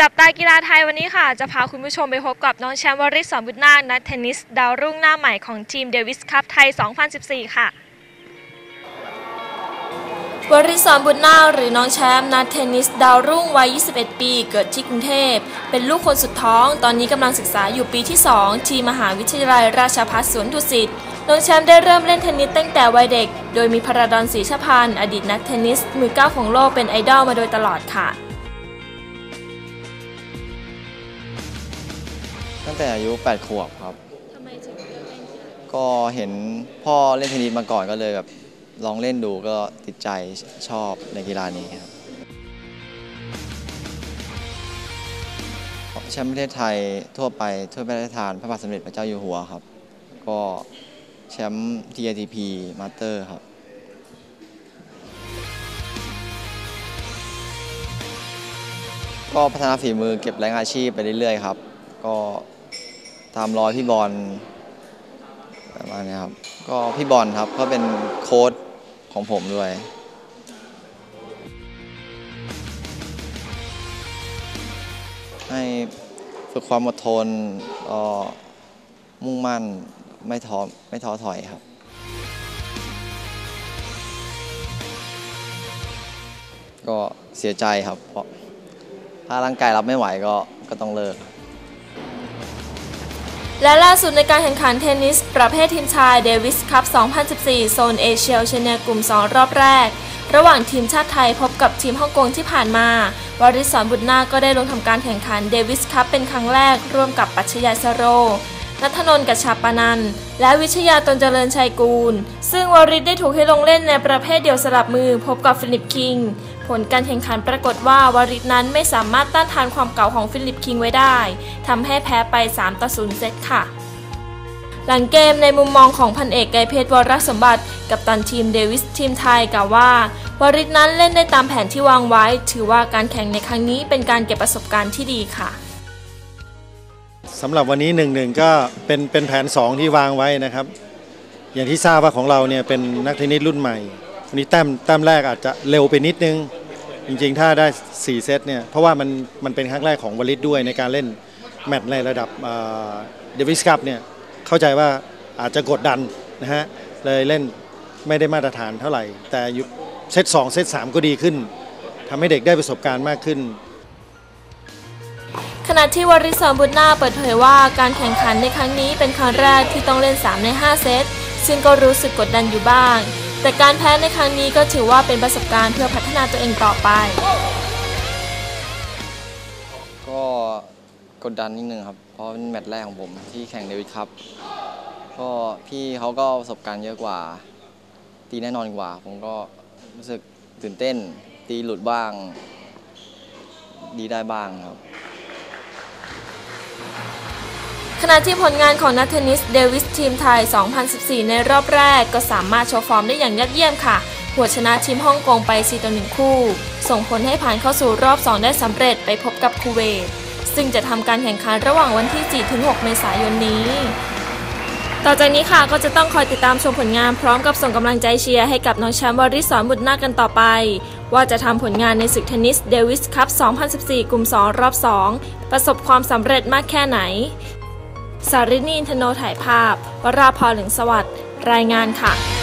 จับตากีฬาไทยวันนี้ค่ะ จะพาคุณผู้ชมไปพบกับน้องแชมป์วริศสอนบุตรนาคนักเทนนิส ดาวรุ่งหน้าใหม่ของทีมเดวิสคัพไทย 2014 ค่ะวริศสบุตรนาคหรือน้องแชมป์นักเทนนิสดาวรุ่งวัย 21 ปี เกิดที่กรุงเทพ เป็นลูกคนสุดท้อง ตอนนี้กำลังศึกษาอยู่ปีที่ 2 ที่มหาวิทยาลัยราชภัฏสวนดุสิต น้องแชมป์ได้เริ่มเล่นเทนนิสตั้งแต่วัยเด็ก โดยมีพระดอนศรีชพันธ์อดีตนักเทนนิสมือเก้าของโลกเป็นไอดอลมาโดยตลอดค่ะ ตั้งแต่อายุ 8 ขวบครับ ทำไมถึงเลือกเล่นกีฬาก็เห็นพ่อเล่นเทนนิสมาก่อนก็เลยแบบลองเล่นดูก็ติดใจชอบในกีฬานี้ครับแชมป์ประเทศไทยทั่วไปทั่วประเทศทานพระบาทสมเด็จพระเจ้าอยู่หัวครับ ก็แชมป์ TITP Master ครับ ก็พัฒนาฝีมือเก็บแรงอาชีพไปเรื่อยๆครับ ก็ ตามรอยพี่บอลประมาณนี้ครับ ก็พี่บอลครับก็เป็นโค้ชของผมด้วยให้ฝึกความอดทนก็มุ่งมั่นไม่ท้อไม่ท้อถอยครับ ก็เสียใจครับ เพราะถ้าร่างกายรับไม่ไหวก็ก็ต้องเลิก และล่าสุดในการแข่งขันเทนนิส ประเภททีมชายเดวิสคัพ 2014 โซนเอเชียเชเนียกลุ่ม 2 รอบแรก ระหว่างทีมชาติไทยพบกับทีมฮ่องกงที่ผ่านมา วริศรบุตรนาก็ได้ลงทำการแข่งขันเดวิสคัพเป็นครั้งแรก ร่วมกับปัชญาสโรนัทนนท์กัชชาปานัน และวิชยาตนเจริญชัยกูล ซึ่งวริศได้ถูกให้ลงเล่นในประเภทเดี่ยวสลับมือพบกับฟิลิปคิง ผลการแข่งขันปรากฏว่าวริศนั้นไม่สามารถต้านทานความเก่าของฟิลิปคิงไว้ได้ทำให้แพ้ไป 3 ต่อ 0 เซตค่ะ หลังเกมในมุมมองของพันเอกไกรเพชรวรสมบัติ กับตันทีมเดวิสทีมไทยกล่าวว่าวริศนั้นเล่นได้ตามแผนที่วางไว้ ถือว่าการแข่งในครั้งนี้เป็นการเก็บประสบการณ์ที่ดีค่ะสำหรับวันนี้หนึ่งหนึ่งก็เป็นเป็นแผน 2 ที่วางไว้นะครับ อย่างที่ทราบว่าของเราเนี่ยเป็นนักเทนนิสรุ่นใหม่วันนี้แต้มแต้มแรกอาจจะเร็วไปนิดนึง จริงๆ ถ้าได้ 4 เซตเนี่ย เพราะว่ามันมันเป็นครั้งแรกของวลิตด้วยในการเล่นแมตช์ในระดับเดวิสคัพเนี่ย เข้าใจว่าอาจจะกดดันนะฮะ เลยเล่นไม่ได้มาตรฐานเท่าไหร่ แต่เซต2เซต3 ก็ดีขึ้นทำให้เด็กได้ประสบการณ์มากขึ้น ขณะที่วริศรบุญนาเปิดเผยว่าการแข่งขันในครั้งนี้เป็นครั้งแรกที่ต้องเล่น 3 ใน 5 เซตซึ่งก็รู้สึกกดดันอยู่บ้าง แต่การแพ้ในครั้งนี้ก็ถือว่าเป็นประสบการณ์เพื่อพัฒนาตัวเองต่อไป ก็กดดันนิดนึงครับ เพราะเป็นแมตช์แรกของผมที่แข่งเดวิดครับ ก็พี่เขาก็ประสบการณ์เยอะกว่า ตีแน่นอนกว่า ผมก็รู้สึกตื่นเต้น ตีหลุดบ้าง ดีได้บ้างครับ ขณะที่ผลงานของนักเทนนิสเดวิสทีมไทย 2014 ในรอบแรก ก็สามารถโชว์ฟอร์มได้อย่างยอดเยี่ยมค่ะ หัวชนะทีมฮ่องกงไป 4 ต่อ 1 คู่ ส่งผลให้ผ่านเข้าสู่รอบ 2 ได้สำเร็จไปพบกับคูเวต ซึ่งจะทำการแข่งขันระหว่างวันที่ 4-6 เมษายนนี้ ต่อจากนี้ค่ะก็จะต้องคอยติดตามชมผลงานพร้อมกับส่งกำลังใจเชียร์ให้กับน้องแชมป์วริศรบุตรนาคกันต่อไป ว่าจะทำผลงานในศึกเทนนิสเดวิสคัพ 2014 กลุ่ม 2 รอบ 2 ประสบความสำเร็จมากแค่ไหน สารินีนทโนถ่ายภาพ วราพรหลืองสวัสดิ์รายงานค่ะ